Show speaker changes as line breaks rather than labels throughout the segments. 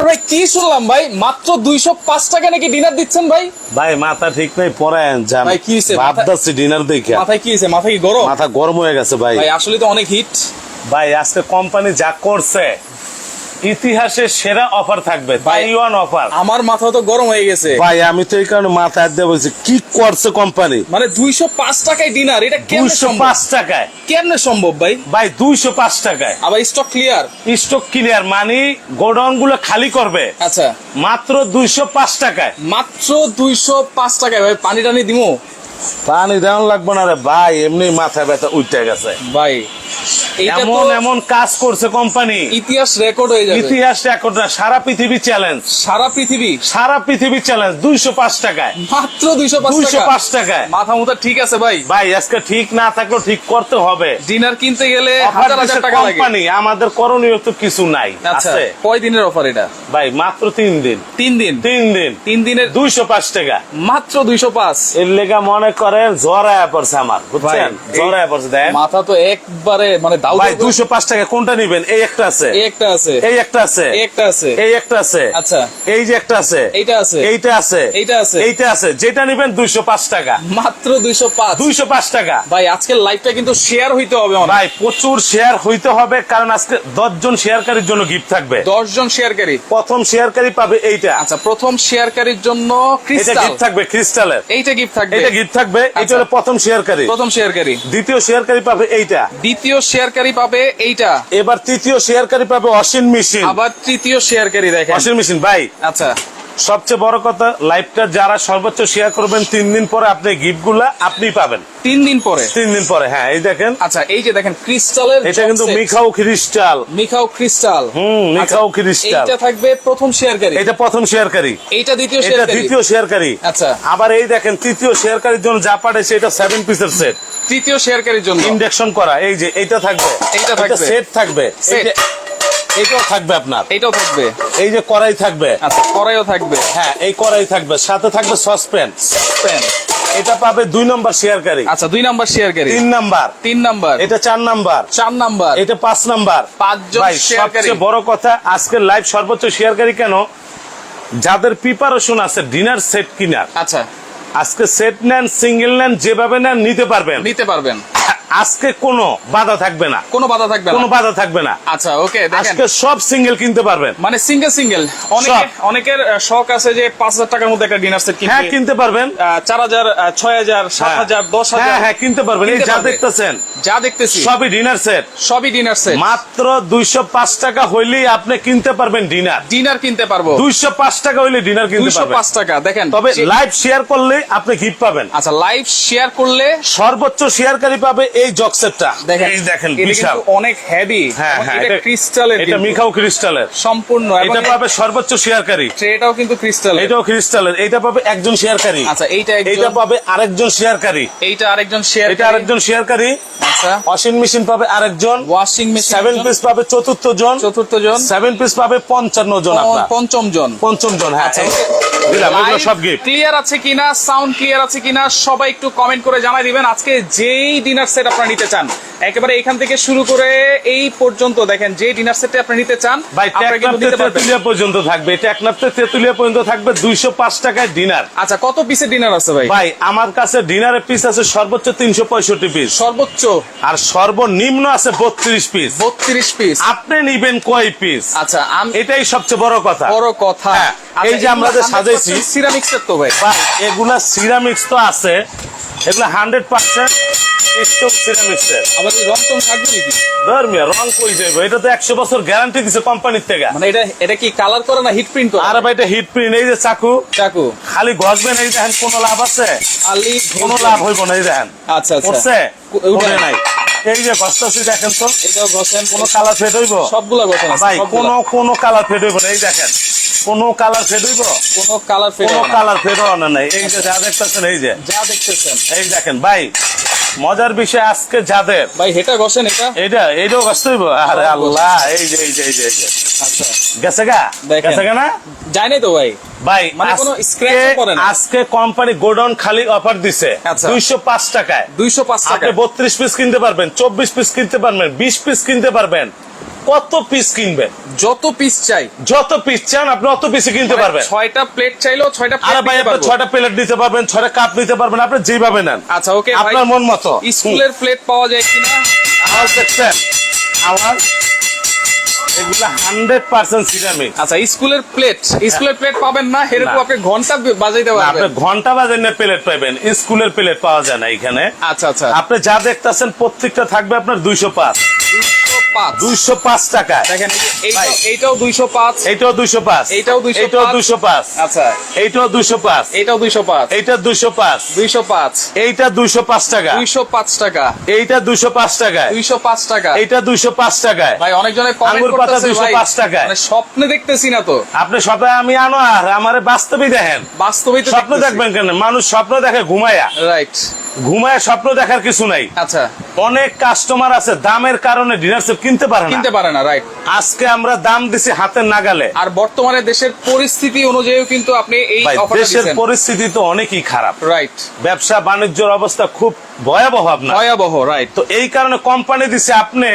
এবার ভাই কি শুনলাম ভাই? মাত্র দুইশো পাঁচ টাকা নাকি ডিনার দিচ্ছেন ভাই?
ভাই মাথা ঠিক নাই যান।
ভাই, কি হয়েছে
ভাবতাছি ডিনার দেখে।
মাথায় কি হয়েছে মাথা কি গরম?
মাথা গরম হয়ে গেছে ভাই।
ভাই আসলে তো অনেক হিট
ভাই আজকে কোম্পানি যা করছে ইতিহাসে সেরা অফার থাকবে
ভাই,
তাইওয়ান অফার
আমার মাথা তো গরম হয়ে গেছে।
ভাই আমি তো এই কারণে মাথা হাত দিয়ে বলছি কি করছে কোম্পানি
মানে দুইশো পাঁচ টাকায় ডিনার এটা
দুইশো পাঁচ টাকায়।
কেমনে সম্ভব ভাই?
ভাই দুইশো পাঁচ টাকায়।
আবার স্টক ক্লিয়ার
স্টক ক্লিয়ার মানে গোডাউনগুলো খালি করবে।
আচ্ছা।
মাত্র দুইশো পাঁচ টাকায়।
মাত্র দুইশো পাঁচ টাকায় ভাই পানি টানি দিমু?
পানি দেওয়ান লাগবে না রে ভাই এমনি মাথা ব্যথা উঠে গেছে।
ভাই
এমন এমন কাজ করছে কোম্পানি।
ইতিহাস রেকর্ড হয়ে যাবে।
ইতিহাস রেকর্ড না সারা পৃথিবী চ্যালেঞ্জ
সারা পৃথিবী?
সারা পৃথিবী চ্যালেঞ্জ দুইশো পাঁচ টাকায়।
মাত্র দুইশো পাঁচ
দুইশো পাঁচ টাকায়।
মাথা মুথা ঠিক আছে ভাই?
ভাই আজকে ঠিক না থাকলেও ঠিক করতে হবে।
ডিনার কিনতে গেলে হাজার হাজার টাকা
কোম্পানি আমাদের করণীয় তো কিছু নাই।
আচ্ছা কয় দিনের অফার এটা?
ভাই মাত্র তিন দিন।
তিন দিন?
তিন দিন।
তিন দিনের
দুইশো পাঁচ টাকা।
মাত্র দুইশো পাঁচ?
এর লেগা মনে করেন জড়ায় পড়ছে আমার বুঝছেন?
ভাই,
জড়ায় পড়ছে
মাথা তো একবারে মানে
ভাই দুইশো পাঁচ টাকা কোনটা নিবেন? এই একটা আছে।
এই একটা আছে।
এই একটা আছে।
এই একটা আছে।
এই একটা আছে।
আচ্ছা।
এই যে একটা আছে।
এইটা আছে।
এইটা আছে।
এইটা আছে।
এইটা আছে। যেটা নিবেন টাকা।
মাত্র দুইশো পাঁচ।
দুইশো পাঁচ টাকা।
ভাই আজকের লাইভটা কিন্তু শেয়ার হইতে হবে
ভাই প্রচুর শেয়ার হইতে হবে কারণ আজকে দশ জন শেয়ারকারীর জন্য গিফট থাকবে।
দশ জন শেয়ারকারী
প্রথম শেয়ারকারী পাবে এইটা।
আচ্ছা প্রথম শেয়ারকারীর জন্য
এটা গিফট থাকবে ক্রিস্টালের
এইটা গিফট থাকবে।
এটা গিফট থাকবে। এটা
আচ্ছা।
হলো প্রথম শেয়ারকারী
প্রথম শেয়ারকারী
দ্বিতীয় শেয়ারকারী পাবে এইটা।
দ্বিতীয় শেয়ারকারী পাবে এইটা।
এবার তৃতীয় শেয়ারকারী পাবে অসীন মেশিন।
আবার তৃতীয় শেয়ারকারী দেখেন।
অসীন মেশিন ভাই।
আচ্ছা।
সবচেয়ে বড় কথা লাইভটা যারা সর্বোচ্চ শেয়ার করবেন তিন দিন পরে আপনি গিফটগুলা আপনি পাবেন।
তিন দিন পরে?
তিন দিন পরে হ্যাঁ এই দেখেন।
আচ্ছা এই যে দেখেন ক্রিস্টালের
এটা কিন্তু মিখাও ক্রিস্টাল।
মিখাও ক্রিস্টাল।
হুম, মিখাও
আচ্ছা,
ক্রিস্টাল।
এইটা থাকবে প্রথম শেয়ারকারী।
এটা প্রথম শেয়ারকারী।
এইটা দ্বিতীয় শেয়ারকারী।
এটা দ্বিতীয় শেয়ারকারী।
আচ্ছা।
আবার এই দেখেন তৃতীয় শেয়ারকারীর জন্য যা পাঠাইছে এটা সেভেন পিসের সেট
তৃতীয় শেয়ারকারীর জন্য।
ইন্ডাকশন করা এই যে এইটা থাকবে।
এইটা থাকবে।
সেট থাকবে।
Set।
থাকবে আপনার।
এইটাও থাকবে।
এই যে কড়াই থাকবে।
আচ্ছা কড়াইও থাকবে।
হ্যাঁ এই কড়াই থাকবে। সাথে থাকবে সসপ্যান।
Pan।
এটা পাবে দুই নম্বর শেয়ারকারী।
আচ্ছা দুই নাম্বার শেয়ারকারী।
তিন নাম্বার।
তিন নাম্বার।
এটা চার নাম্বার।
চার নাম্বার।
এটা পাঁচ নাম্বার।
পাঁচজন শেয়ারকারী।
সবচেয়ে বড় কথা আজকের লাইভ সর্বোচ্চ শেয়ারকারী কেন? যাদের প্রিপারেশন আছে ডিনার সেট কিনার।
আচ্ছা।
আজকে সেট নেন সিঙ্গেল নেন যেভাবে নেন নিতে পারবেন।
নিতে পারবেন।
আজকে কোনো বাধা থাকবে না।
কোনো বাধা থাকবে
কোনো বাধা থাকবে না।
আচ্ছা ওকে
আজকে সব সিঙ্গেল কিনতে পারবেন।
মানে সিঙ্গেল সিঙ্গেল অনেকে অনেকের শখ আছে যে পাঁচ হাজার টাকার মধ্যে একটা ডিনার সেট
হ্যাঁ কিনতে পারবেন।
চার হাজার ছয় হাজার সাত
হ্যাঁ।
হাজার দশ
হ্যাঁ
হাজার।
হ্যাঁ কিনতে পারবেন। এই যা দেখতেছেন
যা দেখতেছি।
সবই ডিনার সেট
সবই ডিনার সেট
মাত্র দুইশো পাঁচ টাকা হইলেই আপনি কিনতে পারবেন ডিনার
ডিনার কিনতে পারব।
দুইশো পাঁচ টাকা হইলে ডিনার কিনতে
দুইশো
পারবেন
পাঁচ টাকা দেখেন।
তবে লাইভ শেয়ার করলে আপনি গিফট পাবেন।
আচ্ছা লাইভ শেয়ার করলে
সর্বোচ্চ শেয়ারকারী পাবে এই জকসেটটা
দেখেন
এই দেখেন বিশাল।
অনেক হেভি
হ্যাঁ হ্যাঁ
এটা
এটা-
ক্রিস্টালের
এটা মিখাও ক্রিস্টালের
সম্পূর্ণ
এটা পাবে সর্বোচ্চ শেয়ারকারী।
ট্রেটাও কিন্তু ক্রিস্টালের
এটাও ক্রিস্টালের এটা পাবে একজন শেয়ারকারী।
আচ্ছা এইটা একজন
পাবে আরেকজন শেয়ারকারী।
এইটা আরেকজন শেয়ার
এটা আরেকজন শেয়ারকারী।
আচ্ছা।
ওয়াশিং মেশিন পাবে আরেকজন।
ওয়াশিং মেশিন
সেভেন পিস পাবে চতুর্থ জন।
চতুর্থ জন।
সেভেন পিস পাবে পঞ্চান্ন জন আপনার।
পঞ্চম জন।
পঞ্চম জন হ্যাঁ।
আচ্ছা,
দিলাম এগুলো সব গিফট
ক্লিয়ার আছে কিনা সাউন্ড ক্লিয়ার আছে কিনা সবাই একটু কমেন্ট করে জানাই দিবেন। আজকে যেই ডিনার সেট আপনারা নিতে চান। একেবারে এখান থেকে শুরু করে এই পর্যন্ত দেখেন যে ডিনার সেটটা আপনি নিতে চান
ভাই তেতুলিয়া পর্যন্ত থাকবে টেকনাফতে তেতুলিয়া পর্যন্ত থাকবে দুইশো পাঁচ টাকায় ডিনার
আচ্ছা কত পিসের ডিনার আছে ভাই?
ভাই আমার কাছে ডিনারের পিস আছে সর্বোচ্চ তিনশো পঁয়ষট্টি পিস
সর্বোচ্চ?
আর সর্বনিম্ন আছে বত্রিশ পিস
বত্রিশ পিস
আপনি নিবেন কয় পিস
আচ্ছা
এটাই সবচেয়ে বড় কথা।
বড় কথা।
হ্যাঁ, এই যে আমরা যে সাজাইছি।
সিরামিক্স তো ভাই।
ভাই এগুলা সিরামিক্স তো আছে। এগুলা হান্ড্রেড পার্সেন্ট স্টোক সিরামিক্সের
আবার এই রং টং থাকবে নাকি?
ধর্মীয় রং কই যাইব? এটা তো একশো বছর গ্যারান্টি দিছে কোম্পানির থেকে।
মানে এটা এটা কি কালার করে না হিট প্রিন্ট
আর ভাই এটা হিট প্রিন্ট এই যে চাকু।
চাকু।
খালি ঘষবেন এই দেখেন কোনো লাভ আছে?
আলি
কোনো লাভ হইব না এই দেখেন।
আচ্ছা আচ্ছা।
করছে নাই। এই যে দেখেন তো।
এটাও ঘষেন।
কোনো কালার ফেড হইব?
সবগুলা ঘষেন।
ভাই। কোনো কোনো কালার ফেড হইব না এই দেখেন। কোনো কালার ফেড হইব?
কোনো কালার ফেড
কোনো কালার ফেড না নাই। এই যে যা দেখতেছেন এই যে।
যা দেখতেছেন।
এই দেখেন ভাই মজার বিষয় আজকে যাদের।
ভাই হেটা ঘষেন এটা?
এইটা এইটাও কষ্ট হইব? আরে আল্লাহ এই যে এই যে এই যে
আচ্ছা।
গেছে গা? গেছে গা না?
যায় নাই তো ভাই?
ভাই
মানে কোনো
আজকে-
পড়ে না।
আজকে কোম্পানি গোডাউন খালি অফার দিছে।
আচ্ছা।
দুইশো পাঁচ টাকায়।
দুইশো পাঁচ টাকা
আপনি বত্রিশ পিস কিনতে পারবেন চব্বিশ পিস কিনতে পারবেন বিশ পিস কিনতে পারবেন। কত পিস কিনবেন?
যত পিস চাই।
যত পিস চান আপনি অত পিসে কিনতে পারবেন।
ছয়টা প্লেট চাইলেও ছয়টা
আরে ভাই আপনি ছয়টা প্লেট নিতে পারবেন ছয়টা কাপ নিতে পারবেন আপনি যেভাবে নেন।
আচ্ছা ওকে
আপনার মন মতো।
স্কুলের প্লেট পাওয়া যায় কিনা?
আমার দেখছেন? আমার এগুলা হান্ড্রেড পার্সেন্ট সিরামিক
আচ্ছা স্কুলের প্লেট স্কুলের প্লেট পাবেন না এরকম
না।
আপনি ঘণ্টা বাজাইতে
আপনি
পারবেন।
ঘণ্টা বাজার প্লেট পাইবেন। স্কুলের প্লেট পাওয়া যায় না এখানে।
আচ্ছা আচ্ছা।
আপনি যা দেখতেছেন প্রত্যেকটা থাকবে আপনার দুইশো পাঁচ।
দুইশো পাঁচ।
দুইশো
দেখেন এই যে
ভাই।
এইটাও- এইটাও দুইশো পাঁচ।
এইটাও দুইশো পাঁচ।
এইটাও 205
এইটাও দুইশো পাঁচ।
আচ্ছা।
এইটাও দুইশো পাঁচ।
এইটাও দুইশো পাঁচ।
এইটা দুইশো পাঁচ।
দুইশো পাঁচ।
এইটা দুইশো পাঁচ টাকা।
দুইশো পাঁচ টাকা।
এইটা দুইশো পাঁচ টাকায়।
দুইশো পাঁচ টাকা।
এইটা দুইশো পাঁচ টাকায়।
ভাই অনেকজনের কমেন্ট
আঙ্গুর পাতা
করতেছে ভাই
205 টাকায়।
মানে স্বপ্নে দেখতেছি না তো।
আপনি স্বপ্নে আমি আনো আর আমার বাস্তবে দেখেন।
বাস্তবেই তো
স্বপ্ন দেখবেন কেন? মানুষ স্বপ্ন দেখে ঘুমায়া।
রাইট
ঘুমায় স্বপ্ন দেখার কিছু নাই।
আচ্ছা।
অনেক কাস্টমার আছে দামের কারণে ডিনার সেট কিনতে পারে না।
কিনতে পারে না রাইট
আজকে আমরা দাম দিছি হাতের নাগালে।
আর বর্তমানে দেশের পরিস্থিতি অনুযায়ী কিন্তু আপনি এই অফারটা
দেশের পরিস্থিতি তো অনেকই খারাপ।
রাইট
ব্যবসা বাণিজ্যের অবস্থা খুব ভয়াবহ আপনার।
ভয়াবহ রাইট
তো এই কারণে কোম্পানি দিছে আপনি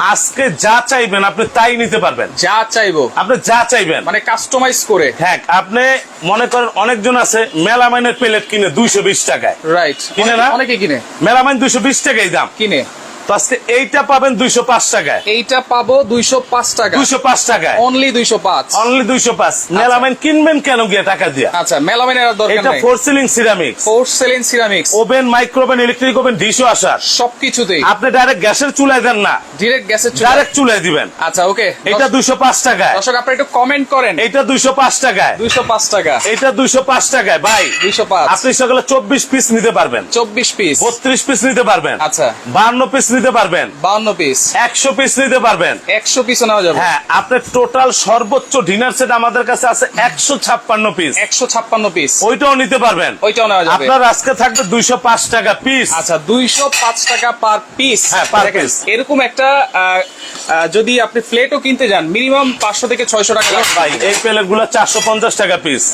আজকে যা চাইবেন আপনি তাই নিতে পারবেন।
যা চাইব।
আপনি যা চাইবেন।
মানে কাস্টমাইজ করে।
হ্যাঁ আপনি মনে করেন অনেকজন আছে মেলামাইনের প্লেট কিনে দুইশো বিশ টাকায়।
রাইট
কিনে না?
অনেকে কিনে।
মেলামাইন দুইশো বিশ টাকাই দাম।
কিনে।
তো আজকে এইটা পাবেন দুইশো পাঁচ টাকায়।
এইটা পাবো দুইশো পাঁচ টাকা
দুইশো পাঁচ টাকায়।
অনলি দুইশো পাঁচ।
অনলি দুইশো পাঁচ। মেলামাইন কিনবেন কেন গিয়ে টাকা দিয়ে?
আচ্ছা মেলামেনের দরকার
এটা porcelain ceramics
porcelain ceramics
oven microwave electric oven ডিশও আসার
সবকিছুতেই।
আপনি ডাইরেক্ট গ্যাসের চুলায় দেন না।
ডিরেক্ট গ্যাসের
ডাইরেক্ট চুলায় দিবেন।
আচ্ছা ওকে
এটা দুইশো পাঁচ টাকায়।
দর্শক আপনি একটু কমেন্ট করেন।
এটা দুইশো পাঁচ টাকায়।
দুইশো পাঁচ টাকা।
এটা দুইশো পাঁচ টাকায়। ভাই
দুইশো পাঁচ।
আপনি সকালে চব্বিশ পিস নিতে পারবেন।
চব্বিশ পিস
বত্রিশ পিস নিতে পারবেন।
আচ্ছা।
বান্ন পিস নিতে পারবেন।
বাউন্ন পিস
একশো পিস নিতে পারবেন।
একশো পিসও নেওয়া যাবে।
হ্যাঁ আপনার টোটাল সর্বোচ্চ ডিনার সেট আমাদের কাছে আছে একশো ছাপ্পান্ন পিস
একশো ছাপ্পান্ন পিস
ওইটাও নিতে পারবেন।
ওইটাও নেওয়া যাবে।
আপনার আজকে থাকবে দুইশো পাঁচ টাকা পিস
আচ্ছা দুইশো পাঁচ টাকা পার পিস
হ্যাঁ, per piece।
এরকম একটা যদি আপনি প্লেটও কিনতে যান মিনিমাম পাঁচশো থেকে ছয়শো টাকা লাগবে।
ভাই এই প্লেটগুলো চারশো পঞ্চাশ টাকা পিস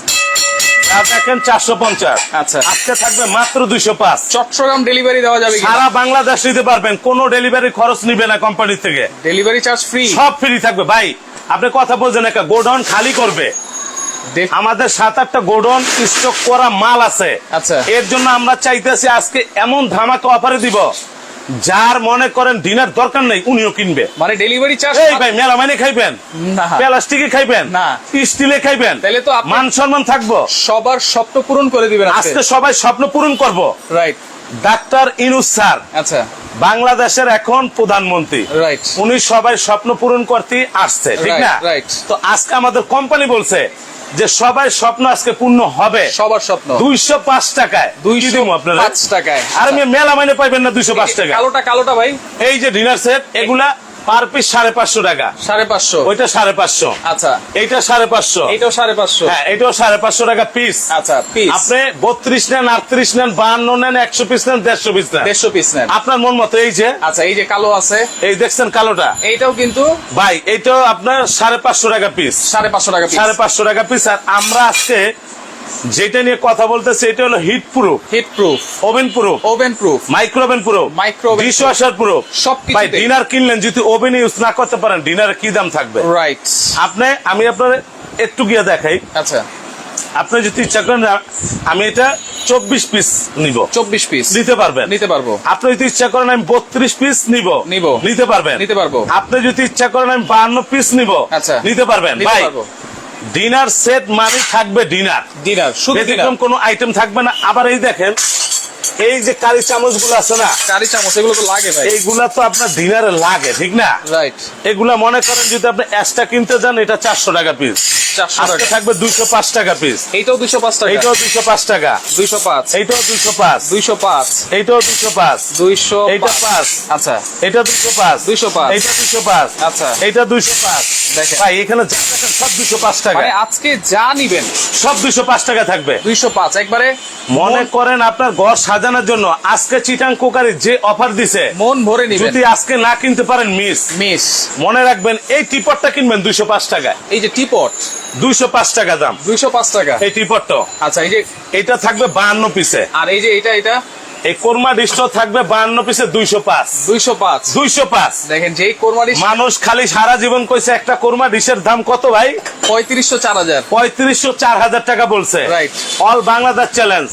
দেখেন চারশো পঞ্চাশ।
আচ্ছা।
আজকে থাকবে মাত্র দুইশো পাঁচ।
চট্টগ্রাম ডেলিভারি দেওয়া যাবে
সারা বাংলাদেশ নিতে পারবেন কোনো ডেলিভারি খরচ নিবে না কোম্পানি থেকে।
Delivery charge free.
সব ফ্রি থাকবে। ভাই আপনি কথা বলছেন একটা গোডাউন খালি করবে। আমাদের সাত আটটা গোডাউন স্টক করা মাল আছে।
আচ্ছা।
এর জন্য আমরা চাইতেছি আজকে এমন ধামাকা অফারে দিব যার মনে করেন ডিনার দরকার নেই উনিও কিনবে।
মানে ডেলিভারি চার্জ
এই ভাই মেলা মানে খাইবেন?
না।
প্লাস্টিকে খাইবেন?
না।
স্টিলে খাইবেন?
তাহলে তো
মান সম্মান থাকব?
সবার স্বপ্ন পূরণ করে দিবেন
আজকে। সবাই স্বপ্ন পূরণ করব।
রাইট
ডাক্তার ইনুস স্যার
আচ্ছা।
বাংলাদেশের এখন প্রধানমন্ত্রী।
রাইট
উনি সবাই স্বপ্ন পূরণ করতে আসছে ঠিক না?
right.
তো আজকে আমাদের কোম্পানি বলছে যে সবাই স্বপ্ন আজকে পূর্ণ হবে।
সবার স্বপ্ন।
দুইশো পাঁচ টাকায়।
দুইশো
আপনারা
পাঁচ টাকায়।
আর আমি মেলা মাইনে পাইবেন না দুইশো পাঁচ টাকা।
কালোটা কালোটা ভাই।
এই যে ডিনার সেট এগুলা পার পিস সাড়ে পাঁচশো টাকা।
সাড়ে পাঁচশো।
ওইটা সাড়ে পাঁচশো।
আচ্ছা।
এইটা সাড়ে পাঁচশো।
এইটাও সাড়ে পাঁচশো।
হ্যাঁ এটাও সাড়ে পাঁচশো টাকা পিস
আচ্ছা পিস
আপনি বত্রিশ নেন আটত্রিশ নেন বাহান্ন নেন একশো পিস নেন দেড়শো পিস নেন।
দেড়শো পিস নেন।
আপনার মন মতো এই যে।
আচ্ছা এই যে কালো আছে।
এই দেখছেন কালোটা।
এইটাও কিন্তু
ভাই এটাও আপনার সাড়ে পাঁচশো টাকা পিস
সাড়ে পাঁচশো টাকা পিস
সাড়ে পাঁচশো টাকা পিস আর আমরা আজকে যেটা নিয়ে কথা বলতেছি এটা হলো heat proof
heat proof
oven proof
oven proof
microwave proof
Microwave
dish washer proof
সবকিছুতে।
ভাই ডিনার কিনলেন যদি ওভেন ইউজ না করতে পারেন ডিনারে কি দাম থাকবে?
রাইট
আপনি আমি আপনার একটু গিয়ে দেখাই।
আচ্ছা।
আপনি যদি ইচ্ছা করেন আমি এটা চব্বিশ পিস নিব।
চব্বিশ পিস
নিতে পারবেন।
নিতে পারব।
আপনি যদি ইচ্ছা করেন আমি বত্রিশ পিস নিব।
নিব।
নিতে পারবেন।
নিতে পারব।
আপনি যদি ইচ্ছা করেন আমি বাহান্ন পিস নিব।
আচ্ছা।
নিতে পারবেন। ভাই ডিনার সেট মানে থাকবে ডিনার
ডিনার শুধু
কোনো আইটেম থাকবে না। আবার এই দেখেন এই যে কারি চামচগুলো আছে না
কারি চামচ এগুলো তো লাগে ভাই
এইগুলা তো আপনার ডিনারে লাগে ঠিক না
রাইট
এগুলা মনে করেন যদি আপনি এক্সট্রা কিনতে যান এটা চারশো টাকা পিস আজকে থাকবে দুইশো পাঁচ টাকা পিস
এইটাও দুইশো পাঁচ টাকা
এইটাও দুইশো পাঁচ টাকা
দুইশো পাঁচ
এইটাও দুইশো পাঁচ
দুইশো পাঁচ
এইটাও দুইশো পাঁচ
দুইশো
এইটা পাঁচ
আচ্ছা
এটা দুইশো পাঁচ
205
এইটা দুইশো পাঁচ
আচ্ছা।
এইটা দুইশো পাঁচ
দেখেন।
ভাই এখানে সব দুইশো পাঁচ টাকা
মানে আজকে যা নিবেন
সব দুইশো পাঁচ টাকা থাকবে
দুইশো পাঁচ একবারে
মনে করেন আপনার ঘর সাজানোর জন্য আজকে চিটাং কোকারি যে অফার দিছে
মন ভরে নিবেন।
যদি আজকে না কিনতে পারেন মিস
মিস
মনে রাখবেন এই টিপটটা কিনবেন দুইশো পাঁচ টাকায়।
এই যে টিপট
দুইশো পাঁচ টাকা দাম।
দুইশো পাঁচ টাকা?
এই টিপটটা
আচ্ছা এই যে
এটা থাকবে বাহান্ন পিসে
আর এই যে এটা এটা?
এই কোরমা ডিশটা থাকবে বান্ন পিসে দুইশো পাঁচ।
দুইশো পাঁচ।
দুইশো পাঁচ।
দেখেন যেই কোরবানি
মানুষ খালি সারা জীবন কইছে একটা কোরমা ডিশের দাম কত ভাই?
পঁয়ত্রিশশো চার হাজার।
পঁয়ত্রিশশো চার হাজার টাকা বলছে. অল বাংলাদেশ চ্যালেঞ্জ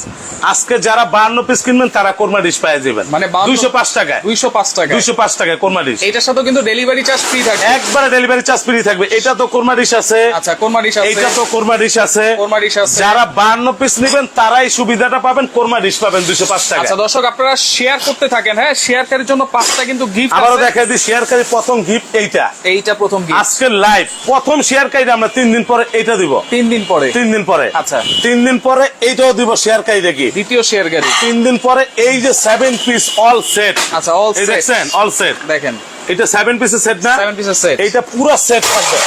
আজকে যারা বান্ন পিস কিনবেন তারা কোরমা ডিশ পাই যাবেন।
মানে
দুইশো পাঁচ টাকায়।
দুইশো পাঁচ টাকা
দুইশো পাঁচ টাকায় কোরমা ডিশ
এটার সাথে কিন্তু ডেলিভারি চার্জ ফ্রি থাকে
একবারে ডেলিভারি চার্জ ফ্রি থাকবে। এটা তো কোরমা ডিশ আছে।
আচ্ছা কোরমা ডিশ আছে।
এইটা তো কোরমা ডিশ আছে।
কোরমা ডিশ আছে।
যারা বান্ন পিস নেবেন তারাই সুবিধাটা পাবেন। কোরমা ডিশ পাবেন দুইশো পাঁচ টাকা
আচ্ছা দর্শক আপনারা শেয়ার করতে থাকেন হ্যাঁ? শেয়ারকারীর জন্য পাঁচটা কিন্তু গিফট
আবারও দেখা দিই শেয়ারকারী প্রথম গিফট এইটা।
এইটা প্রথম গিফট
আজকে লাইভ প্রথম শেয়ারকারী আমরা তিন দিন পরে এইটা দিব।
তিন দিন পরে।
তিন দিন পরে।
আচ্ছা।
তিন দিন পরে এইটাও দিব শেয়ারকারী দেখি
দ্বিতীয় শেয়ারকারী
তিন দিন পরে এই যে সেভেন পিস অল সেট
আচ্ছা অল
সেট দেখছেন অল সেট
দেখেন।
এটা সেভেন পিসের সেট না?
7 পিসের সেট
এইটা পুরো সেট থাকবে।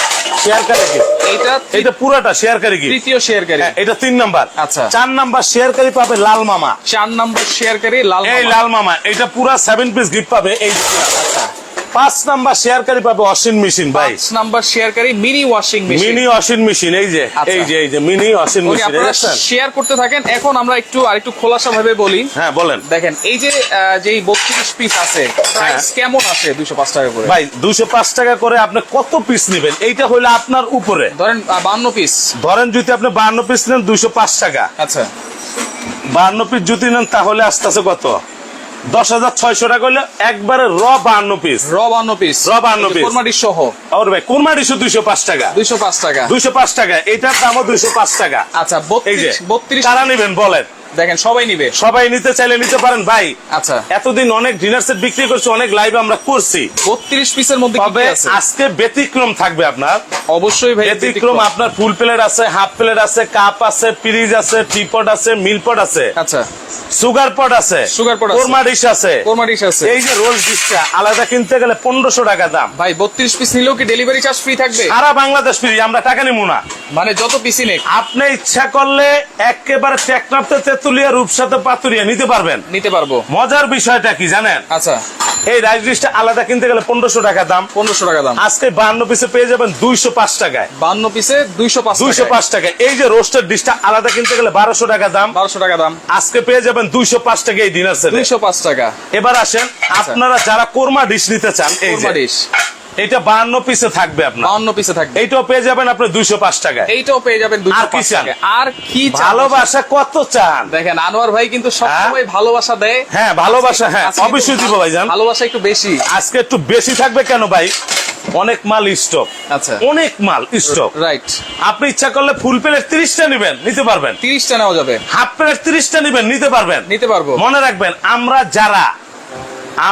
শেয়ার কি
এইটা
এটা পুরাটা শেয়ারকারী কি
তৃতীয় শেয়ারকারী
হ্যাঁ, এটা তিন নাম্বার
আচ্ছা।
চার নাম্বার শেয়ারকারী পাবে লাল মামা।
চার শেয়ার শেয়ারকারী লাল
এই লাল মামা এটা পুরা সেভেন পিস গিফট পাবে। এই পুরা। পাঁচ নাম্বার শেয়ারকারী পাবে অসীন মেশিন ভাই।
পাঁচ নাম্বার শেয়ারকারী মিনি ওয়াশিং মেশিন।
মিনি অসীন মেশিন এই যে
আচ্ছা।
এই যে এই যে মিনি
ওকে,
মেশিন
শেয়ার করতে থাকেন। এখন আমরা একটু আরেকটু খোলাসা ভাবে বলি।
হ্যাঁ বলেন।
দেখেন এই যে যেই বত্রিশ পিস আছে প্রাইস কেমন আছে দুইশো পাঁচ টাকা করে?
ভাই দুশো পাঁচ টাকা করে আপনি কত পিস নেবেন? এইটা হইল আপনার উপরে।
ধরেন বান্ন পিস
ধরেন যদি আপনি বান্ন পিস নেন দুইশো পাঁচ টাকা।
আচ্ছা।
বান্ন পিস যদি নেন তাহলে আস্তে আস্তে কত? দশ হাজার ছয়শো টাকা হলে একবারে র বান্ন পিস
র বান্ন পিস
র বান্ন পিস
কোরমাটি সহ।
আর ভাই কোরমা সহ দুইশো পাঁচ টাকা।
দুইশো পাঁচ টাকা।
দুইশো পাঁচ টাকা। এটার দামও দুইশো পাঁচ টাকা।
আচ্ছা বত্রিশ বত্রিশ
কারা নেবেন বলেন।
দেখেন সবাই নিবে।
সবাই নিতে চাইলে নিতে পারেন ভাই।
আচ্ছা।
এতদিন অনেক ডিনার সেট বিক্রি করছি অনেক লাইভ আমরা করছি।
বত্রিশ পিসের মধ্যে
তবে আজকে ব্যতিক্রম থাকবে আপনার।
অবশ্যই ভাই
ব্যতিক্রম। আপনার ফুল প্লেট আছে হাফ প্লেট আছে কাপ আছে ফ্রিজ আছে টিপট আছে মিলপট আছে।
আচ্ছা।
সুগার পট আছে।
Pot আছে।
কোরমা ডিশ আছে।
কোরমাটিস আছে।
এই যে রোল ডিশটা আলাদা কিনতে গেলে পনেরোশো টাকা দাম।
ভাই বত্রিশ পিস নিলেও কি ডেলিভারি চার্জ ফ্রি থাকবে?
সারা বাংলাদেশ ফ্রি আমরা টাকা নিবো না।
মানে যত পিসি নেই
আপনি ইচ্ছা করলে একেবারে টেকনাফতে তেতুলিয়া রূপসাতে পাতুরিয়া নিতে পারবেন।
নিতে পারব।
মজার বিষয়টা কি জানেন?
আচ্ছা।
এই রাইস ডিশটা আলাদা কিনতে গেলে পনেরোশো টাকা দাম।
পনেরোশো টাকা দাম।
আজকে বান্ন পিসে পেয়ে যাবেন দুইশো পাঁচ টাকায়।
বান্ন পিসে দুইশো পাঁচ
দুইশো পাঁচ টাকা এই যে রোস্টের ডিশটা আলাদা কিনতে গেলে বারোশো টাকা দাম।
বারোশো টাকা দাম।
আজকে পেয়ে যাবেন দুইশো পাঁচ টাকা এই ডিনার সেটে
দুইশো পাঁচ টাকা।
এবার আসেন আপনারা যারা কোরমা ডিশ নিতে চান এই
কোরমাটিস
এটা বান্ন পিসে থাকবে আপনার।
বান্ন পিসে থাকবে।
এইটাও পেয়ে যাবেন আপনি দুইশো পাঁচ টাকায়।
এইটাও পেয়ে যাবেন
আর কি চান?
আর কি চান?
ভালোবাসা কত চান?
দেখেন আনোয়ার ভাই কিন্তু সবসময় ভালোবাসা দেয়।
হ্যাঁ ভালোবাসা হ্যাঁ। অবশ্যই দিব ভাইজান।
ভালোবাসা একটু বেশি।
আজকে একটু বেশি থাকবে কেন ভাই? অনেক মাল স্টক
আচ্ছা।
অনেক মাল স্টক
রাইট
আপনি ইচ্ছা করলে ফুল প্লেট তিরিশটা নিবেন নিতে পারবেন।
তিরিশটা নেওয়া যাবে।
হাফ প্লেট তিরিশটা নিবেন নিতে পারবেন।
নিতে পারব।
মনে রাখবেন আমরা যারা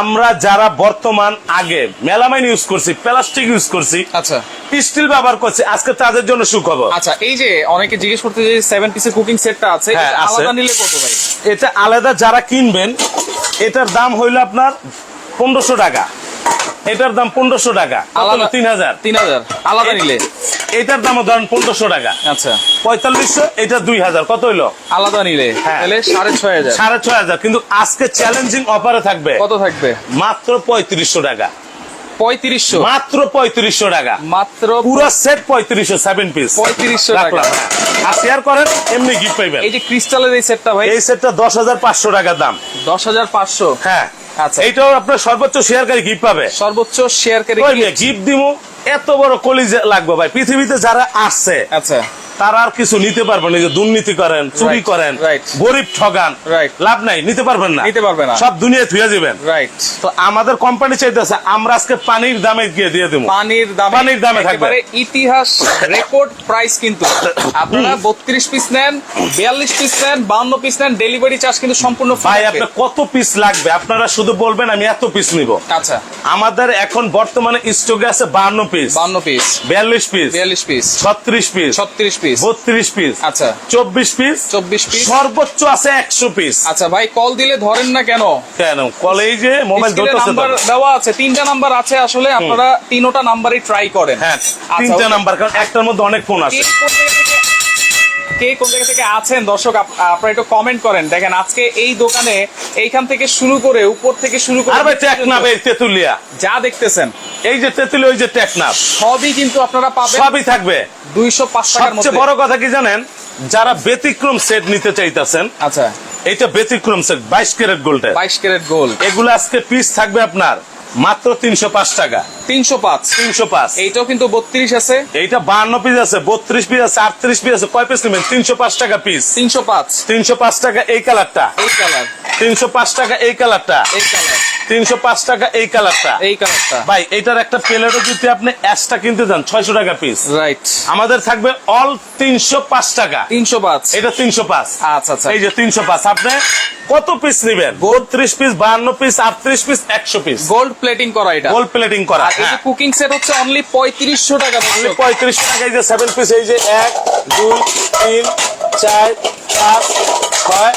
আমরা যারা বর্তমান আগে মেলামাইন ইউজ করছি প্লাস্টিক ইউজ করছি
আচ্ছা।
স্টিল ব্যবহার করছি আজকে তাদের জন্য সুখবর।
আচ্ছা এই যে অনেকে জিজ্ঞেস করতে যে সেভেন পিসের কুকিং সেটটা আছে। আলাদা নিলে কত ভাই?
এটা আলাদা যারা কিনবেন এটার দাম হইল আপনার পনেরোশো টাকা। এটার দাম পনেরোশো টাকা
আলাদা
তিন হাজার।
তিন হাজার। আলাদা নিলে।
এটার দামও ধরেন পনেরোশো টাকা।
আচ্ছা।
পঁয়তাল্লিশশো এটা দুই হাজার। কত হইল?
আলাদা নিলে।
হ্যাঁ।
তাহলে সাড়ে ছয় হাজার।
সাড়ে ছয় হাজার। কিন্তু আজকে চ্যালেঞ্জিং অফারে থাকবে।
কত থাকবে?
মাত্র পঁয়ত্রিশশো টাকা।
পঁয়ত্রিশশো।
মাত্র পঁয়ত্রিশশো টাকা।
মাত্র
পুরো সেট পঁয়ত্রিশশো সেভেন পিস
3500 টাকা।
আর শেয়ার করেন এমনি গিফট পাইবেন।
এই যে ক্রিস্টালের এই সেটটা ভাই।
এই সেটটা দশ হাজার পাঁচশো টাকা দাম।
দশ হাজার পাঁচশো।
হ্যাঁ। এইটাও আপনার সর্বোচ্চ শেয়ারকারী গিফট পাবে।
সর্বোচ্চ শেয়ারকারী
গিফট দিব এত বড় কলিজ লাগবে ভাই পৃথিবীতে যারা আসছে
আচ্ছা।
তারা আর কিছু নিতে পারবেন না। যে দুর্নীতি করেন চুরি করেন. গরিব ঠগান. লাভ নাই নিতে পারবেন না।
নিতে পারবেন না।
সব দুনিয়া যাবেন
রাইট
তো আমাদের কোম্পানি চাইতেছে আমরা আজকে পানির দামে গিয়ে দিয়ে দেবো।
পানির দামে
পানির দামে থাকবে।
ইতিহাস রেকর্ড প্রাইস কিন্তু। আপনারা বত্রিশ পিস নেন বিয়াল্লিশ পিস নেন বান্ন পিস নেন ডেলিভারি চার্জ কিন্তু সম্পূর্ণ
ভাই আপনার কত পিস লাগবে? আপনারা শুধু বলবেন আমি এত পিস নিব।
আচ্ছা।
আমাদের এখন বর্তমানে স্টকে আছে বান্ন পিস
বান্ন পিস
বিয়াল্লিশ পিস
বিয়াল্লিশ পিস
ছত্রিশ পিস
ছত্রিশ পিস
বত্রিশ পিস
আচ্ছা।
চব্বিশ পিস
চব্বিশ পিস
সর্বোচ্চ আছে একশো পিস
আচ্ছা ভাই কল দিলে ধরেন না কেন?
কেন? কলেজে মোবাইল
নাম্বার দেওয়া আছে তিনটা নাম্বার আছে আসলে আপনারা তিনোটা নাম্বারই ট্রাই করেন।
হ্যাঁ
আচ্ছা,
তিনটা নাম্বার কারণ একটার মধ্যে অনেক ফোন আছে
কে কোন জায়গা থেকে- আছেন? দর্শক আপনারা একটু কমেন্ট করেন। দেখেন আজকে এই দোকানে এইখান থেকে শুরু করে উপর থেকে শুরু করে যা দেখতেছেন।
এই যে তেতুলি ওই যে টেকনাফ।
সবই কিন্তু আপনারা পাবেন।
সবই থাকবে।
দুইশো পাঁচ
সবচেয়ে বড় কথা কি জানেন? যারা ব্যতিক্রম সেট নিতে চাইতেছেন
আচ্ছা।
এটা ব্যতিক্রম সেট বাইশ ক্যারেট গোল্ডের
বাইশ ক্যারেট গোল্ড
এগুলো আজকে পিস থাকবে আপনার মাত্র তিনশো পাঁচ টাকা।
তিনশো পাঁচ।
তিনশো পাঁচ।
এইটাও কিন্তু বত্রিশ আছে।
এইটা বান্ন পিস আছে বত্রিশ পিস আছে আটত্রিশ পিস আছে। কয় পিস নেবেন? তিনশো পাঁচ টাকা পিস
তিনশো পাঁচ।
তিনশো পাঁচ টাকা এই কালারটা
এই কালার
তিনশো পাঁচ টাকা এই কালারটা
এই কালার
তিনশো পাঁচ টাকা এই কালারটা।
এই কালারটা।
ভাই এটার একটা প্লেটও যদি আপনি এক্সট্রা কিনতে চান ছয়শো টাকা পিস
রাইট
আমাদের থাকবে অল তিনশো পাঁচ টাকা।
তিনশো পাঁচ।
এটা তিনশো পাঁচ।
আচ্ছা আচ্ছা।
এই যে তিনশো পাঁচ আপনি কত পিস নেবেন? বত্রিশ পিস বাহান্ন পিস আটত্রিশ পিস একশো পিস
গোল্ড প্লেটিং করা এটা।
গোল প্লেটিং করা
কুকিং সেট হচ্ছে অনলি পঁয়ত্রিশশো টাকা দর্শক।
পঁয়ত্রিশ টাকা এই যে সেভেন পিস এই যে এক দুই তিন চার পাঁচ ছয়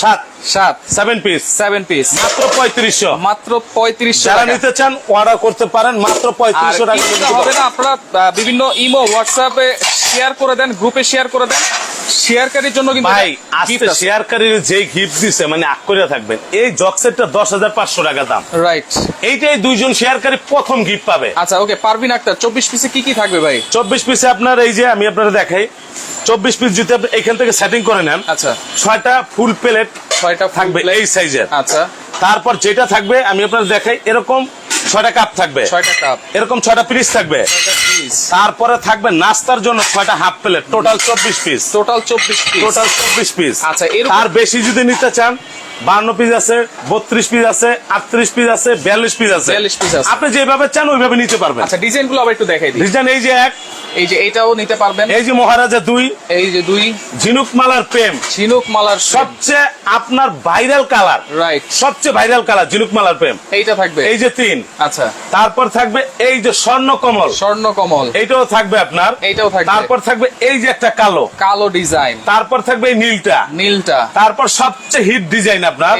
সাত।
সাত।
সেভেন পিস
সেভেন পিস
মাত্র পঁয়ত্রিশশো।
মাত্র পঁয়ত্রিশশো
যারা নিতে চান অর্ডার করতে পারেন মাত্র পঁয়ত্রিশশো টাকা
হবে না আপনারা বিভিন্ন ইমো হোয়াটসঅ্যাপে শেয়ার করে দেন গ্রুপে শেয়ার করে দেন। শেয়ারকারীর জন্য কিন্তু
ভাই আজকে শেয়ারকারীর যে গিফট দিছে মানে আগ করে থাকবেন এই সেটটা দশ হাজার পাঁচশো টাকা দাম।
রাইট
এইটাই দুইজন শেয়ারকারী প্রথম গিফট পাবে।
আচ্ছা ওকে পারভিন আক্তার চব্বিশ পিসে কি কি থাকবে ভাই?
চব্বিশ পিসে আপনার এই যে আমি আপনারা দেখাই চব্বিশ পিস যদি আপনি এখান থেকে সেটিং করে নেন
আচ্ছা।
ছয়টা ফুল প্লেট
ছয়টা
থাকবে। এই সাইজের।
আচ্ছা।
তারপর যেটা থাকবে আমি আপনার দেখাই এরকম ছয়টা কাপ থাকবে।
ছয়টা কাপ
এরকম ছয়টা পিস থাকবে।
পিস
তারপরে থাকবে নাস্তার জন্য ছয়টা হাফ প্লেট টোটাল চব্বিশ পিস
টোটাল চব্বিশ পিস
টোটাল চব্বিশ পিস
আচ্ছা,
তার বেশি যদি নিতে চান বান্ন পিস আছে বত্রিশ পিস আছে আটত্রিশ পিস আছে বিয়াল্লিশ পিস আছে।
42 piece আছে।
আপনি যেভাবে চান ওইভাবে নিতে পারবেন।
আচ্ছা ডিজাইনগুলো আবার একটু দেখাই দিই।
ডিজাইন এই যে এক
এই যে এটাও নিতে পারবেন।
এই যে মহারাজা দুই
এই যে দুই।
ঝিনুক মালার প্রেম।
ঝিনুক মালার
সবচেয়ে আপনার ভাইরাল কালার
রাইট
সবচেয়ে ভাইরাল কালার ঝিনুক মালার প্রেম।
এইটা থাকবে।
এই যে তিন।
আচ্ছা।
তারপর থাকবে এই যে স্বর্ণ কমল
স্বর্ণ কমল।
এইটাও থাকবে আপনার।
এইটাও থাকবে।
তারপর থাকবে এই যে একটা কালো।
কালো ডিজাইন।
তারপর থাকবে এই নীলটা।
নীলটা।
তারপর সবচেয়ে হিট ডিজাইন আপনার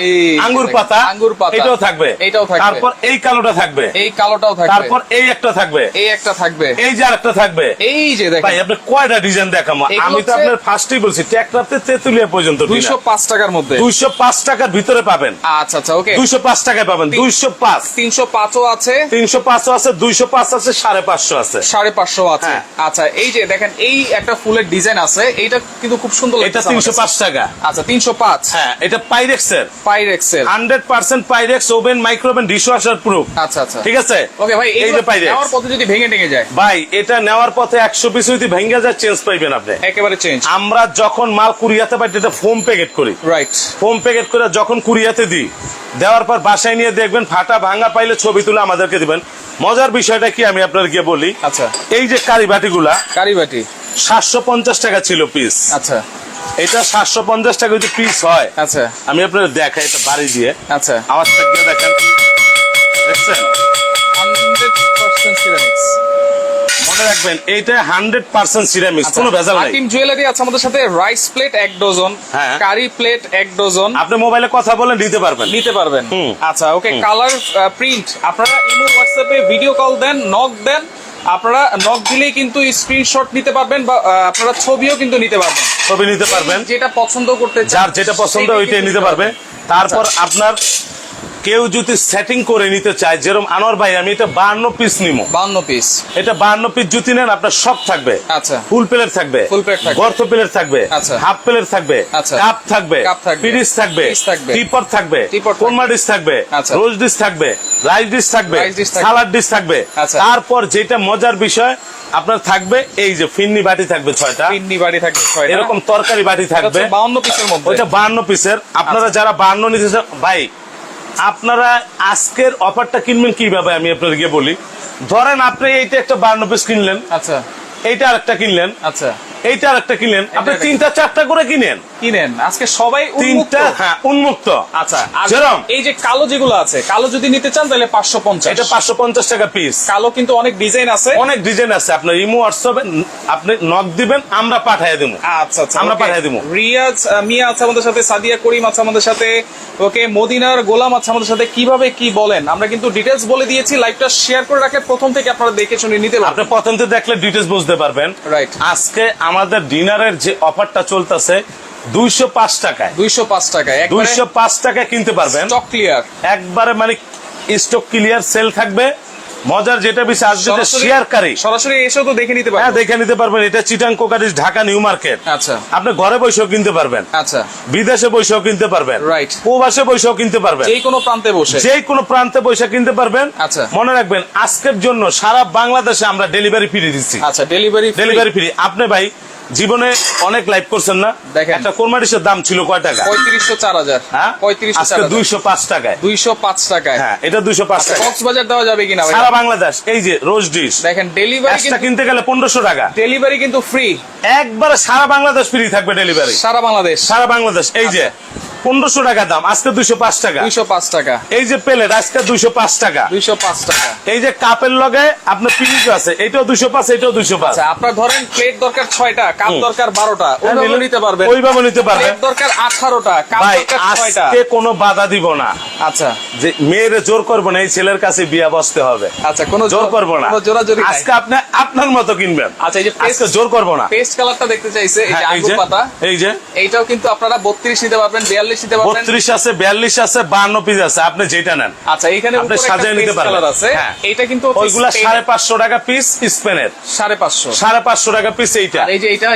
আঙ্গুর পাতা।
আঙ্গুর পাতা।
এটাও থাকবে।
এটাও থাকবে।
তারপর এই কালোটা থাকবে।
এই কালোটাও থাকবে।
তারপর এই একটা থাকবে।
এই একটা থাকবে।
এই যে আরেকটা থাকবে।
এই যে দেখেন।
ভাই আপনি কয়টা ডিজাইন
এগুলো
আমি তো আপনার ফার্স্টই বলছি ট্যাকরাতে তেতুলিয়া পর্যন্ত
দুইশো পাঁচ টাকার মধ্যে।
দুইশো পাঁচ টাকার ভিতরে পাবেন।
আচ্ছা আচ্ছা ওকে।
দুইশো পাঁচ টাকায় পাবেন। দুইশো পাঁচ।
তিনশো পাঁচও আছে।
তিনশো পাঁচও আছে দুইশো পাঁচ আছে সাড়ে পাঁচশো আছে।
সাড়ে পাঁচশো আছে।
হ্যাঁ।
আচ্ছা এই যে দেখেন এই একটা ফুলের ডিজাইন আছে এইটা কিন্তু খুব সুন্দর
এটা তিনশো পাঁচ টাকা।
আচ্ছা তিনশো পাঁচ।
হ্যাঁ এটা পাইরেক্সের
পাইরেক্সেল
hundred percent Pyrex oven microwave proof
আচ্ছা আচ্ছা।
ঠিক আছে?
ওকে ভাই
এই যে পাইরেক্স
নেওয়ার পথে যদি ভেঙে যায়?
ভাই এটা নেওয়ার পথে একশো পিস যদি ভেঙে যায় চেঞ্জ পাইবেন আপনি।
একেবারে চেঞ্জ
আমরা যখন মাল কুরিয়াতে পাই এটা ফোম প্যাকেট করি।
রাইট
ফোম প্যাকেট করে যখন কুরিয়াতে দিই দেওয়ার পর বাসায় নিয়ে দেখবেন ফাটা ভাঙা পাইলে ছবি তুলে আমাদেরকে দিবেন। মজার বিষয়টা কি আমি আপনার গিয়ে বলি?
আচ্ছা।
এই যে কারি বাটিগুলা
কারিবাটি।
সাতশো পঞ্চাশ টাকা ছিল পিস
আচ্ছা।
এটা সাতশো পঞ্চাশ টাকা যদি পিস হয়
আচ্ছা।
আমি আপনার দেখাই এটা বাড়ি দিয়ে।
আচ্ছা।
আমার গিয়ে দেখেন। দেখছেন? মনে রাখবেন এইটা হান্ড্রেড পার্সেন্ট সিরামিক্স কোনো ভেজাল নাই।
হাকিম জুয়েলারি আছে আমাদের সাথে রাইস প্লেট এক ডজন
হ্যাঁ।
কারি প্লেট এক ডজন
আপনি মোবাইলে কথা বলে নিতে পারবেন।
নিতে পারবেন। আচ্ছা ওকে কালার প্রিন্ট আপনারা ইমো হোয়াটসঅ্যাপে ভিডিও কল দেন নক দেন। আপনারা নক দিলেই কিন্তু স্ক্রিনশট নিতে পারবেন বা আপনারা ছবিও কিন্তু নিতে পারবেন।
ছবি নিতে পারবেন।
যেটা পছন্দ করতে
যার যেটা পছন্দ ওইটাই নিতে পারবে। তারপর আপনার কেউ যদি সেটিং করে নিতে চায় যেরকম আনোয়ার ভাই আমি এটা বান্ন পিস নিমো।
বান্ন পিস
এটা বান্ন পিস জুতি নেন আপনার সব থাকবে।
আচ্ছা।
ফুল প্লেট থাকবে।
Full plate থাকবে।
গর্ত প্লেট থাকবে।
আচ্ছা।
হাফ প্লেট থাকবে।
আচ্ছা।
কাপ থাকবে।
কাপ থাকবে।
পিরিস থাকবে।
পিস থাকবে।
কোরমা ডিশ থাকবে।
আচ্ছা।
রোজ ডিশ থাকবে। রাইস ডিশ থাকবে। সালাড ডিশ থাকবে।
আচ্ছা।
তারপর যেটা মজার বিষয় আপনার থাকবে এই যে ফিন্নি বাটি থাকবে ছয়টা।
পিন্নি বাটি থাকবে ছয়টা।
এরকম তরকারি বাটি থাকবে।
বাউন্ন পিসের মধ্যে।
ওইটা বান্ন পিসের আপনারা। যারা বান্ন নিতে চান- ভাই আপনারা আজকের অফারটা কিনবেন কীভাবে আমি আপনাদেরকে বলি। ধরেন আপনি এইটা একটা বান্ন পিস কিনলেন
আচ্ছা।
এইটা আরেকটা কিনলেন।
আচ্ছা।
এইটা আরেকটা কিনলেন আপনি তিনটা চারটা করে কিনেন।
কিনেন। আজকে সবাই
তিনটা হ্যাঁ উন্মুক্ত।
আচ্ছা এই যে কালো যেগুলো আছে কালো যদি নিতে চান তাহলে পাঁচশো পঞ্চাশ।
এটা পাঁচশো পঞ্চাশ টাকা পিস
কালো কিন্তু অনেক ডিজাইন আছে।
অনেক ডিজাইন আছে। আপনার ইমো হোয়াটসঅ্যাপে আপনি নক দিবেন আমরা পাঠিয়ে দেবো।
আচ্ছা আচ্ছা
আমরা. পাঠিয়ে দেবো।
রিয়াজ মিয়া আছে আমাদের সাথে সাদিয়া করিম আছে আমাদের সাথে ওকে মদিনার গোলাম আছে আমাদের সাথে কীভাবে কি বলেন? আমরা কিন্তু ডিটেলস বলে দিয়েছি লাইভটা শেয়ার করে রাখে প্রথম থেকে আপনারা দেখে শুনে নিতে
আপনি
পারবেন
প্রথম থেকে দেখলে ডিটেলস বুঝতে পারবেন।
রাইট
আজকে আমাদের ডিনারের যে অফারটা চলতেছে দুইশো পাঁচ টাকায়।
দুইশো পাঁচ টাকায়।
দুইশো পাঁচ টাকায় কিনতে পারবেন।
Stock clear.
একবারে মানে স্টক ক্লিয়ার সেল থাকবে। মজার যেটা বেশি আসবে যে শেয়ারকারী।
সরাসরি এসেও তো দেখে নিতে
হ্যাঁ দেখে নিতে পারবেন। এটা Chittagong crockeries Dhaka new market.
আচ্ছা।
আপনি ঘরে বসেও কিনতে পারবেন।
আচ্ছা।
বিদেশে বসেও কিনতে পারবেন।
রাইট
প্রবাসে বসেও কিনতে পারবেন।
যেই কোনো প্রান্তে বসে।
যে কোনো প্রান্তে বসে কিনতে পারবেন।
আচ্ছা।
মনে রাখবেন আজকের জন্য সারা বাংলাদেশে আমরা ডেলিভারি ফ্রি দিচ্ছি।
আচ্ছা ডেলিভারি
ডেলিভারি ফ্রি আপনি ভাই জীবনে অনেক লাইভ করছেন না। একটা কোরমাডিসের দাম ছিল কয় টাকা?
পঁয়ত্রিশশো চার হাজার।
হ্যাঁ?
পঁয়ত্রিশ
দুইশো পাঁচ টাকায়।
দুইশো পাঁচ টাকায়।
হ্যাঁ এটা দুইশো পাঁচ টাকা
কক্সবাজার দেওয়া যাবে কিনা
সারা বাংলাদেশ এই যে রোজ ডিশ
দেখেন ডেলিভারি
কিনতে গেলে পনেরোশো টাকা।
ডেলিভারি কিন্তু ফ্রি
একবারে সারা বাংলাদেশ ফ্রি থাকবে ডেলিভারি
সারা বাংলাদেশ।
সারা বাংলাদেশ এই যে। পনেরোশো টাকা দাম আজকে দুইশো পাঁচ টাকা।
দুইশো পাঁচ টাকা।
এই যে প্লেট আজকে দুইশো পাঁচ টাকা।
দুইশো পাঁচ টাকা।
এই যে কাপের লগে আপনার পিরিচ আছে এটাও দুইশো পাঁচ এটাও দুইশো পাঁচ।
আচ্ছা আপনার ধরেন প্লেট দরকার ছয়টা কাপ দরকার বারোটা
হ্যাঁ,
ওইভাবে নিতে পারবেন।
ওইভাবে নিতে পারবেন।
দরকার আঠারোটা কাপ দরকার ছয়টা।
কোনো বাধা দিব না।
আচ্ছা।
যে মেয়েরে জোর করব না এই ছেলের কাছে বিয়া বসতে হবে।
আচ্ছা কোনো
জোর করব না।
জোরাজোরি।
আজকে আপনি আপনার মতো কিনবেন।
আচ্ছা এই যে
পেস্ট জোর করব না।
পেস্ট কালারটা দেখতে চাইছে এই যে
হ্যাঁ, যে।
পাতা।
এই যে।
এইটাও কিন্তু আপনারা বত্রিশ নিতে পারবেন বিয়াল্লিশ নিতে পারবেন।
বত্রিশ আছে বিয়াল্লিশ আছে বান্ন পিস আছে। আপনি যেটা নেন।
আচ্ছা এখানে
আপনি সাজিয়ে নিতে পারবেন।
আছে।
হ্যাঁ।
কিন্তু
ওইগুলা
স্পেনের।
সাড়ে পাঁচশো টাকা পিস স্পেনের।
সাড়ে পাঁচশো।
সাড়ে পাঁচশো টাকা পিস এইটা।
এই যে এটা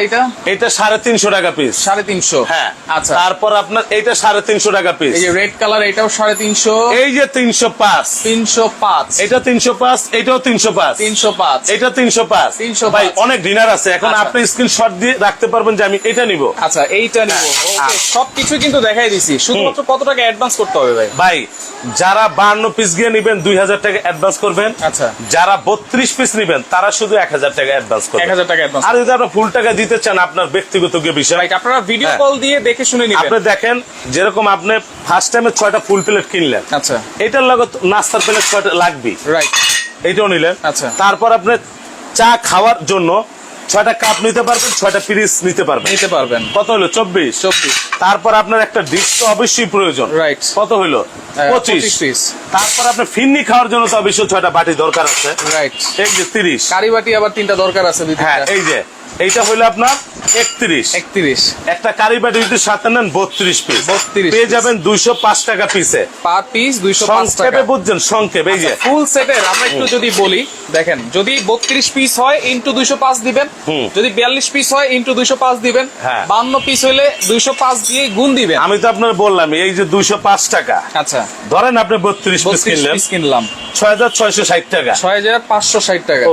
টাকা পিস
সাড়ে তিনশো।
হ্যাঁ।
আচ্ছা।
তারপর আপনার এইটা সাড়ে তিনশো টাকা পিস
এই যে রেড কালার এটাও তিনশো।
এই যে তিনশো পাঁচ।
তিনশো পাঁচ।
এটা তিনশো পাঁচ এটাও তিনশো পাঁচ।
তিনশো পাঁচ।
এটা তিনশো পাঁচ।
305
ভাই অনেক ডিনার আছে। এখন
আচ্ছা।
আপনি স্ক্রিনশট দিয়ে রাখতে পারবেন যে আমি এটা নিব।
আচ্ছা এইটা নিব।
হ্যাঁ।
ওকে সবকিছু কিন্তু দেখাই দিছি। শুধুমাত্র কত টাকা অ্যাডভান্স করতে হবে ভাই?
ভাই যারা পিস গিয়ে নিবেন দুই হাজার টাকা অ্যাডভান্স করবেন।
আচ্ছা।
যারা বত্রিশ পিস নিবেন তারা শুধু এক হাজার টাকা অ্যাডভান্স
এক হাজার টাকা অ্যাডভান্স
আর যদি আপনার ফুল টাকা দিতে চান আপনার ব্যক্তিগত বিষয়।
আপনারা ভিডিও
হ্যাঁ।
কল দিয়ে দেখে শুনে নিবেন।
আপনি দেখেন যেরকম আপনি ফার্স্ট টাইমে ছয়টা ফুল প্লেট কিনলেন।
আচ্ছা।
এটার লগত নাস্তার প্লেট ছয়টা লাগবে
রাইট
এইটাও নিলেন।
আচ্ছা।
তারপর আপনি চা খাওয়ার জন্য ছয়টা কাপ নিতে পারবেন ছয়টা পিরিস নিতে পারবেন।
নিতে পারবেন।
কত হলো? চব্বিশ।
চব্বিশ।
তারপর আপনার একটা ডিশ তো অবশ্যই প্রয়োজন।
রাইট
কত হইল
হ্যাঁ,
পঁচিশ।
পিস
তারপর আপনার ফিন্নি খাওয়ার জন্য তো অবশ্যই ছয়টা বাটি দরকার আছে।
রাইট
এই যে তিরিশ।
কারি বাটি আবার তিনটা দরকার আছে
হ্যাঁ এই যে। এইটা হইল আপনার একত্রিশ।
একত্রিশ।
একটা কারি বাটি যদি সাথে নেন বত্রিশ পিস
32
পেয়ে যাবেন দুইশো পাঁচ টাকা পিসে
পার পিস দুইশো
সংক্ষেপে বুঝছেন সংক্ষেপ এই যে।
ফুল সেটের আমরা একটু যদি বলি দেখেন যদি বত্রিশ পিস হয় ইন্টু দুইশো পাঁচ দিবেন। যদি বিয়াল্লিশ পিস হয় ইন্টু দুইশো পাঁচ দিবেন।
হ্যাঁ।
বান্ন পিস দুইশো পাঁচ দিয়ে গুণ দিবেন।
আমি তো আপনার বললাম এই যে দুইশো পাঁচ টাকা।
আচ্ছা।
ধরেন আপনি বত্রিশ পিস কিনলেন।
কিনলাম।
ছয় হাজার ছয়শো ষাট টাকা।
ছয় হাজার পাঁচশো ষাট টাকা।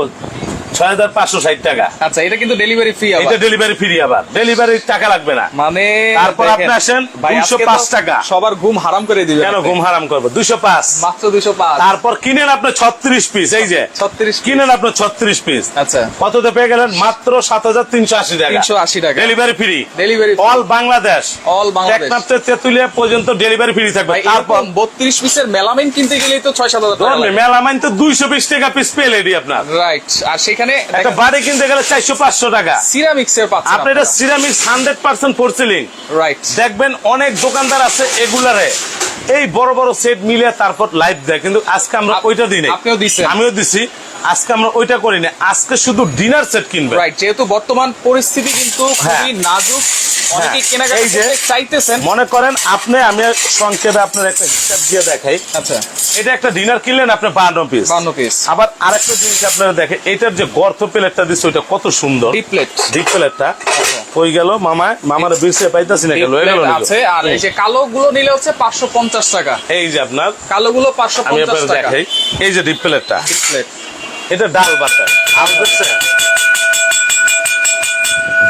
ছয় হাজার পাঁচশো ষাট টাকা।
আচ্ছা এটা কিন্তু ডেলিভারি ফ্রি
এটা ডেলিভারি ফ্রি আবার। ডেলিভারি টাকা লাগবে না।
মানে
তারপর আপনি আসেন
ভাই,
205
আজকে তো
টাকা।
সবার ঘুম হারাম করে দিবে
কেন ঘুম হারাম করব? দুইশো পাঁচ।
মাত্র দুইশো পাঁচ।
তারপর কিনেন আপনি ছত্রিশ পিস এই যে।
36
কিনেন আপনি ছত্রিশ পিস
আচ্ছা।
কততে পেয়ে গেলেন? মাত্র সাত হাজার তিনশো আশি টাকা।
তিনশো আশি টাকা।
Delivery free
delivery
all Bangladesh
all Bangladesh
একমাত্র তেতুলিয়া পর্যন্ত ডেলিভারি ফ্রি থাকবে। তারপর
বত্রিশ পিসের মেলামিন কিনতে গেলেই তো ছয় সাত হাজার
মেলামাইন তো দুইশো বিশ টাকা পিস পেয়ে রেডি আপনার।
রাইট আর সেখানে
একটা বাড়ি কিনতে গেলে চারশো পাঁচশো টাকা।
সিরামিক্স এর পাচ্ছেন
আপনি এটা ceramics hundred percent porcelain
right
দেখবেন অনেক দোকানদার আছে এগুলারে। এই বড় বড় সেট মিলে তারপর লাইভ দেয়। কিন্তু আজকে আমরা ওইটা দিই নাই।
আপনিও
আমিও দিছি। আজকে আমরা ওইটা করি না আজকে শুধু ডিনার সেট কিনবে।
রাইট যেহেতু বর্তমান পরিস্থিতি কিন্তু খুবই নাজুক।
হ্যাঁ,
কেনাকাটা করতে চাইতেছেন।
মনে করেন আপনি আমি সংক্ষেপে আপনার একটা হিসাব দিয়ে দেখাই।
আচ্ছা।
এটা একটা ডিনার কিনলেন আপনি বান্ন পিস
বান্ন পিস
আবার আরেকটা জিনিস আপনারা দেখেন এটার যে গর্ত প্লেটটা দিচ্ছে ওইটা কত সুন্দর।
ডিপ প্লেট
ডিপ প্লেটটা কই গেল মামা মামার পাইতাছি না গেল
আছে আর এই যে কালো গুলো নিলে হচ্ছে পাঁচশো পঞ্চাশ টাকা।
এই যে আপনার।
কালো গুলো পাঁচশো টাকা।
এই যে ডিপ প্লেটটা
ডিপ প্লেট
এটা ডাল বাটা দেখছেন?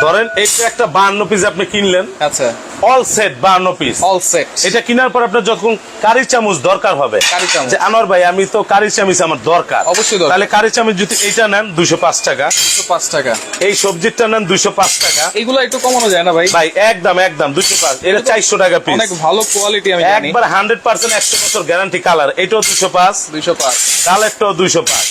ধরেন এটা একটা বান্ন পিস আপনি কিনলেন।
আচ্ছা।
অল সেট বান্ন পিস
অল সেট
এটা কেনার পর আপনার যখন কারি চামচ দরকার হবে
কারি চামচ।
যে আনোয়ার ভাই আমি তো কারি চামচ আমার দরকার।
অবশ্যই দরকার।
তাহলে কারি চামচ যদি এইটা নেন দুইশো পাঁচ টাকা।
একশো পাঁচ টাকা।
এই সবজিটা নেন দুইশো পাঁচ টাকা।
এগুলো একটু কমানো যায় না ভাই?
ভাই একদম একদম দুইশো পাঁচ। এটা চারশো টাকা পিস
অনেক ভালো কোয়ালিটি আমি জানি।
একবার হান্ড্রেড পার্সেন্ট একশো বছর গ্যারান্টি কালার এটাও দুশো পাঁচ।
দুইশো পাঁচ।
ডাল একটাও দুইশো পাঁচ।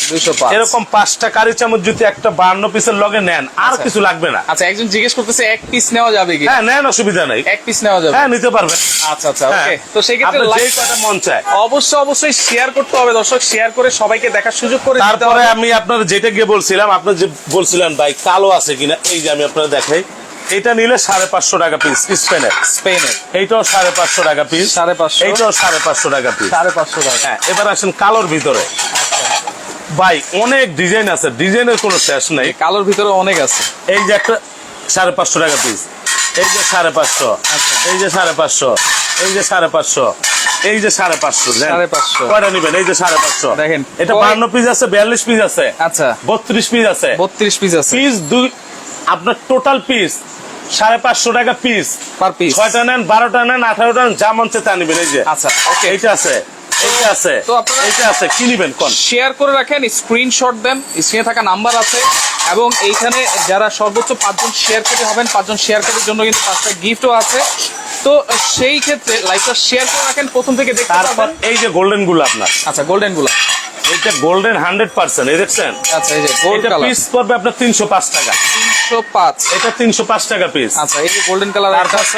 এরকম পাঁচটা কারি চামচ যদি একটা বান্ন পিসের লগে নেন আর
আচ্ছা।
কিছু লাগবে না।
আচ্ছা একজন জিজ্ঞেস করতেছে এক পিস নেওয়া যাবে কি?
হ্যাঁ নেন অসুবিধা নেই।
এক পিস নেওয়া যাবে।
হ্যাঁ নিতে পারবেন।
আচ্ছা আচ্ছা
হ্যাঁ।
ওকে তো সেই ক্ষেত্রে
যেই কটা মন চায়।
অবশ্যই অবশ্যই শেয়ার করতে হবে দর্শক শেয়ার করে সবাইকে দেখার সুযোগ করে দিতে
তারপরে আমি আপনার যেটা গিয়ে বলছিলাম আপনার যে বলছিলেন ভাই কালো আছে কিনা? এই যে আমি আপনার দেখাই। এটা নিলে সাড়ে পাঁচশো টাকা পিস স্পেনের
স্পেনের
এইটাও সাড়ে পাঁচশো টাকা পিস
সাড়ে পাঁচশো।
এইটাও সাড়ে পাঁচশো টাকা পিস
সাড়ে পাঁচশো টাকা।
হ্যাঁ এবার আসেন কালোর ভিতরে। ভাই অনেক ডিজাইন আছে। ডিজাইনের কোনো শেষ নাই।
কালোর ভিতরে অনেক আছে।
এই যে একটা সাড়ে পাঁচশো টাকা পিস এই যে সাড়ে পাঁচশো। এই যে সাড়ে পাঁচশো এই যে সাড়ে পাঁচশো এই যে সাড়ে পাঁচশো
সাড়ে পাঁচশো।
কয়টা নিবেন? এই যে সাড়ে পাঁচশো।
দেখেন,
এটা বান্ন পিস আছে বিয়াল্লিশ পিস আছে
আচ্ছা।
বত্রিশ পিস আছে।
বত্রিশ পিস আছে।
পিস দুই আপনার টোটাল পিস সাড়ে পাঁচশো টাকা পিস
পার পিস
ছয়টা নেন বারোটা নেন আঠারোটা নেন যা মন তা নিবেন এই যে।
আচ্ছা ওকে
এইটা আছে। এইটা আছে।
তো আপনারা-
এইটা আছে। কি নিবেন? কোন?
শেয়ার করে রাখেন স্ক্রিনশট দেন স্ক্রিনে থাকা নাম্বার আছে। এবং এইখানে যারা সর্বোচ্চ পাঁচজন শেয়ারকারী হবেন পাঁচজন শেয়ারকারীর জন্য কিন্তু পাঁচটা গিফটও আছে। তো সেই ক্ষেত্রে লাইভটা শেয়ার করে রাখেন প্রথম থেকে দেখতে
তারপর এই যে গোল্ডেনগুলো আপনার।
আচ্ছা গোল্ডেনগুলো।
এটা গোল্ডেন হান্ড্রেড পার্সেন্ট এই দেখছেন?
আচ্ছা এই যে
এটা পিস পড়বে আপনার তিনশো পাঁচ টাকা।
তিনশো পাঁচ।
এটা তিনশো পাঁচ টাকা পিস
আচ্ছা এই যে গোল্ডেন কালার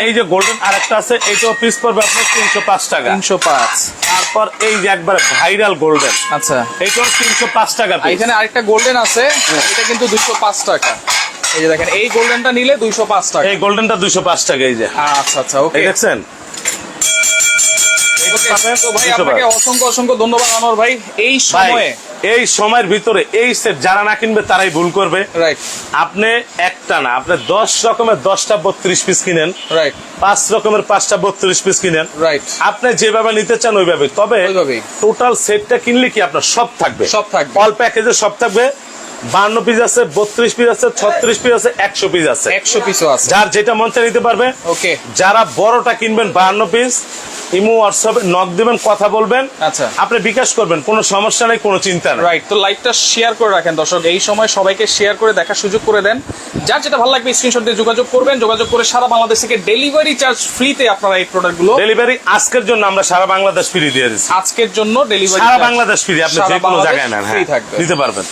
এই যে গোল্ডেন আরেকটা আছে এইটাও পিস পড়বে আপনার তিনশো পাঁচ টাকা।
তিনশো পাঁচ।
তারপর এই যে একবার ভাইরাল গোল্ডেন
আচ্ছা।
এইটাও তিনশো পাঁচ টাকা পিস
এখানে আরেকটা গোল্ডেন আছে এটা কিন্তু দুইশো পাঁচ টাকা। এই যে দেখেন এই গোল্ডেনটা নিলে দুইশো পাঁচ টাকা।
এই গোল্ডেনটা দুইশো পাঁচ টাকা এই যে।
আচ্ছা আচ্ছা ওকে
দেখছেন?
তো ভাই আপনাকে অসংখ্য অসংখ্য ধন্যবাদ আনোয়ার ভাই। এই সময়ে
এই সময়ের ভিতরে এই সেট যারা না কিনবে তারাই ভুল করবে।
রাইট
আপনি একটা না আপনি দশ রকমের দশটা বত্রিশ পিস কিনেন
রাইট
পাঁচ রকমের পাঁচটা বত্রিশ পিস কিনেন।
রাইট
আপনি যেভাবে নিতে চান ওইভাবে। তবে। টোটাল সেটটা কিনলে কি আপনার সব থাকবে?
সব থাকবে।
অল প্যাকেজে সব থাকবে। বান্ন পিস আছে বত্রিশ পিস আছে ছত্রিশ পিস আছে একশো পিস আছে।
একশো পিসও আছে।
যার যেটা মন নিতে পারবে।
ওকে।
যারা বড়টা কিনবেন বাহান্ন পিস ইমো হোয়াটসঅ্যাপে নক দিবেন কথা বলবেন।
আচ্ছা।
আপনি বিকাশ করবেন কোনো সমস্যা নেই কোনো চিন্তা নেই।
রাইট তো লাইভটা শেয়ার করে রাখেন দর্শক। এই সময় সবাইকে শেয়ার করে দেখার সুযোগ করে দেন। যার যেটা ভালো লাগবে স্ক্রিনশট দিয়ে যোগাযোগ করবেন। যোগাযোগ করে সারা বাংলাদেশ থেকে ডেলিভারি চার্জ ফ্রিতে আপনারা এই প্রোডাক্টগুলো
ডেলিভারি আজকের জন্য আমরা সারা বাংলাদেশ ফ্রি দিয়ে দিচ্ছি।
আজকের জন্য ডেলিভারি
সারা বাংলাদেশ ফ্রি আপনি যে কোনো জায়গায় নেন হ্যাঁ। নিতে পারবেন।